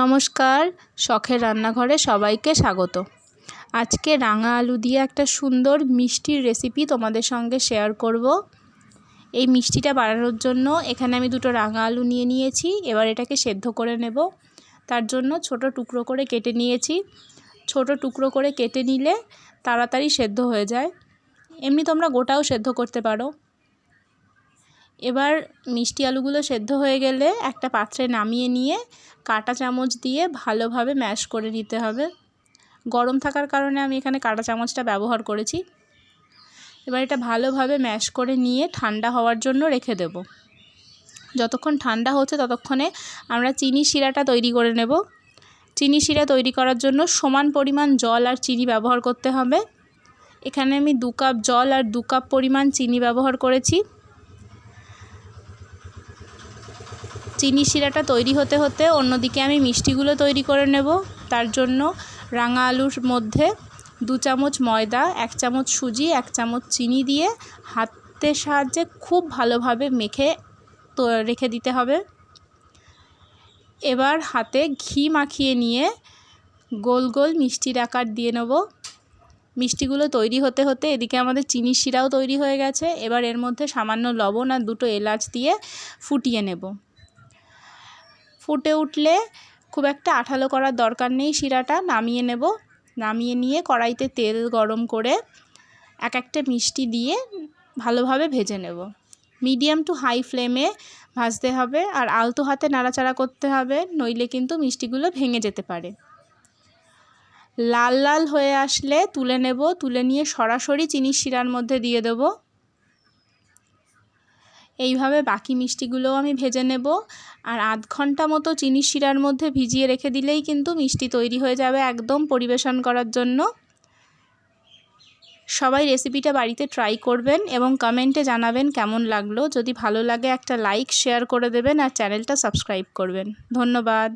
নমস্কার, শখের রান্নাঘরে সবাইকে স্বাগত। আজকে রাঙা আলু দিয়ে একটা সুন্দর মিষ্টির রেসিপি তোমাদের সঙ্গে শেয়ার করব। এই মিষ্টিটা বানানোর জন্য এখানে আমি দুটো রাঙা আলু নিয়ে নিয়েছি, এবার এটাকে সেদ্ধ করে নেব। তার জন্য ছোট টুকরো করে কেটে নিয়েছি। ছোট টুকরো করে কেটে নিলে তাড়াতাড়ি সেদ্ধ হয়ে যায়। এমনি তোমরা গোটাও সেদ্ধ করতে পারো। এবার মিষ্টি আলুগুলো সেদ্ধ হয়ে গেলে একটা পাত্রে নামিয়ে নিয়ে কাঁটা চামচ দিয়ে ভালোভাবে ম্যাশ করে নিতে হবে। গরম থাকার কারণে আমি এখানে কাঁটা চামচটা ব্যবহার করেছি। এবার এটা ভালোভাবে ম্যাশ করে নিয়ে ঠান্ডা হওয়ার জন্য রেখে দেব। যতক্ষণ ঠান্ডা হচ্ছে ততক্ষণে আমরা চিনি শিরাটা তৈরি করে নেব। চিনি শিরা তৈরি করার জন্য সমান পরিমাণ জল আর চিনি ব্যবহার করতে হবে। এখানে আমি দু কাপ জল আর দু কাপ পরিমাণ চিনি ব্যবহার করেছি। চিনি শিরাটা তৈরি হতে হতে অন্যদিকে আমি মিষ্টিগুলো তৈরি করে নেব। তার জন্য রাঙা আলুর মধ্যে দু চামচ ময়দা, এক চামচ সুজি, এক চামচ চিনি দিয়ে হাতের সাহায্যে খুব ভালোভাবে মেখে তো রেখে দিতে হবে। এবার হাতে ঘি মাখিয়ে নিয়ে গোল গোল মিষ্টির আকার দিয়ে নেব। মিষ্টিগুলো তৈরি হতে হতে এদিকে আমাদের চিনি শিরাও তৈরি হয়ে গেছে। এবার এর মধ্যে সামান্য লবণ আর দুটো এলাচ দিয়ে ফুটিয়ে নেব। ফুটে উঠলে খুব একটা আঠালো করার দরকার নেই শিরাটা, নামিয়ে নেব। নামিয়ে নিয়ে কড়াইতে তেল গরম করে এক একটা মিষ্টি দিয়ে ভালোভাবে ভেজে নেব। মিডিয়াম টু হাই ফ্লেমে ভাজতে হবে আর আলতো হাতে নাড়াচাড়া করতে হবে, নইলে কিন্তু মিষ্টিগুলো ভেঙে যেতে পারে। লাল লাল হয়ে আসলে তুলে নেব। তুলে নিয়ে সরাসরি চিনির শিরার মধ্যে দিয়ে দেবো। এইভাবে বাকি মিষ্টিগুলোও আমি ভেজে নেব। আর আধ ঘণ্টা মতো চিনি শিরার মধ্যে ভিজিয়ে রেখে দিলেই কিন্তু মিষ্টি তৈরি হয়ে যাবে একদম পরিবেশন করার জন্য। সবাই রেসিপিটা বাড়িতে ট্রাই করবেন এবং কমেন্টে জানাবেন কেমন লাগল। যদি ভালো লাগে একটা লাইক, শেয়ার করে দেবেন আর চ্যানেলটা সাবস্ক্রাইব করবেন। ধন্যবাদ।